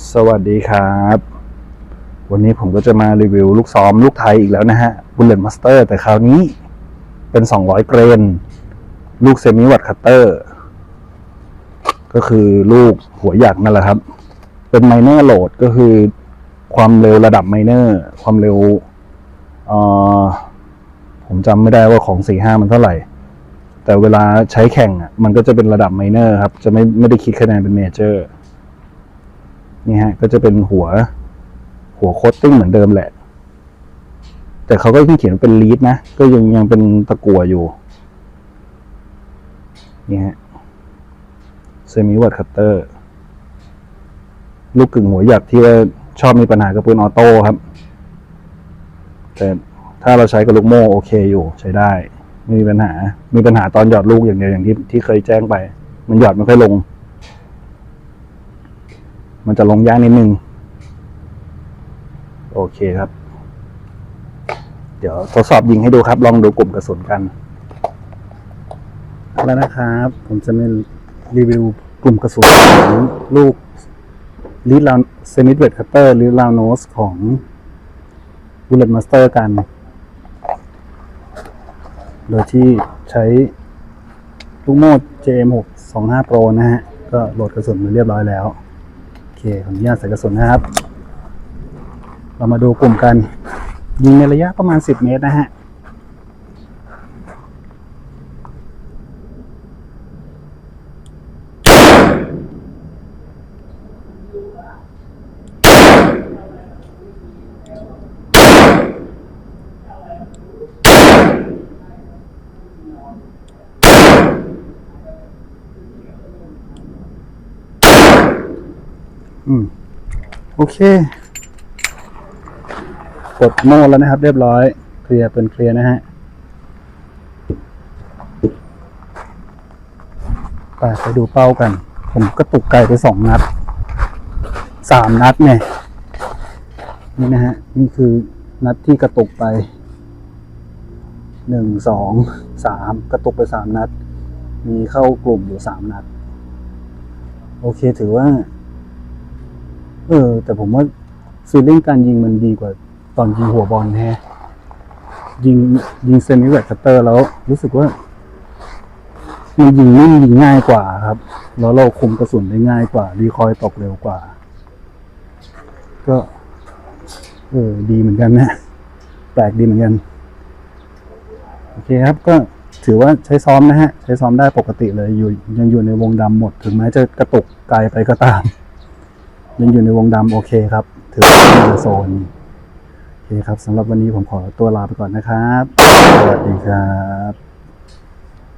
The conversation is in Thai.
สวัสดีครับ วันนี้ผมก็จะมารีวิวลูกซ้อมลูกไทยอีกแล้วนะฮะ Bullet Master แต่คราวนี้เป็น 200 เกรน ลูกเซมิวัตคัตเตอร์ ก็คือลูกหัวหยักนั่นแหละครับ เป็นไมเนอร์โหลดก็คือความเร็วระดับไมเนอร์ ความเร็วผมจำไม่ได้ว่าของ 45 มันเท่าไหร่ แต่เวลาใช้แข่งอะมันก็จะเป็นระดับไมเนอร์ครับ จะไม่ไม่ได้คิดคะแนนเป็นเมเจอร์ นี่ฮะ ก็จะเป็นหัว หัวโคตติ้งเหมือนเดิมแหละ แต่เขาก็ยังเขียนเป็นลีดนะ ก็ยังยังเป็นตะกั่วอยู่ นี่ฮะเซมิวัตคัตเตอร์ ลูกกึ่งหัวหยักที่ว่าชอบมีปัญหากับปืนออโต้ครับ แต่ถ้าเราใช้กับลูกโม่โอเคอยู่ใช้ได้ ไม่มีปัญหา มีปัญหาตอนหยอดลูกอย่างเดียวอย่างที่ที่เคยแจ้งไป มันหยอดไม่ค่อยลง มันจะลงยากนิดนึง โอเคครับ เดี๋ยวทดสอบยิงให้ดูครับ ลองดูกลุ่มกระสุนกัน แล้วนะครับ ผมจะมารีวิวกลุ่มกระสุนของลูกลีดลาวเซมิทเวตคัตเตอร์หรือลาวโนสของ Bullet Master กัน โดยที่ใช้ลูกโม่ JM625 Pro นะฮะ ก็โหลดกระสุนมาเรียบร้อยแล้ว คขออนุญาตใส่กระสุนนะครับ เรามาดูกลุ่มกัน ยิงในระยะประมาณ 10 เมตรนะฮะ อืม โอเค กดโม่แล้วนะครับ เรียบร้อย เคลียร์เป็นเคลียร์นะฮะไปไปดูเป้ากัน ผมกระตุกไก่ไปสองนัด สามนัดเนี่ย นี่นะฮะ นี่คือนัดที่กระตุกไป หนึ่ง สอง สาม กระตุกไปสามนัด มีเข้ากลุ่มอยู่สามนัด โอเคถือว่า เออ แต่ผมว่าฟีลลิ่งการยิงมันดีกว่าตอนยิงหัวบอลแฮะยิงยิงเซมิเวตคัตเตอร์แล้วรู้สึกว่ามันยิงนิ่งยิงง่ายกว่าครับ แล้วเราคุมกระสุนได้ง่ายกว่ารีคอยตกเร็วกว่า ก็ เออ ดีเหมือนกันนะแปลกดีเหมือนกัน โอเคครับ ก็ถือว่าใช้ซ้อมนะฮะ ใช้ซ้อมได้ปกติเลยอยู่ยังอยู่ในวงดำหมด ถึงแม้จะกระตุกไกลไปก็ตาม ยังอยู่ในวงดำโอเคครับ ถือว่าเป็นโซนโอเคครับสำหรับวันนี้ผมขอตัวลาไปก่อนนะครับ สวัสดีครับ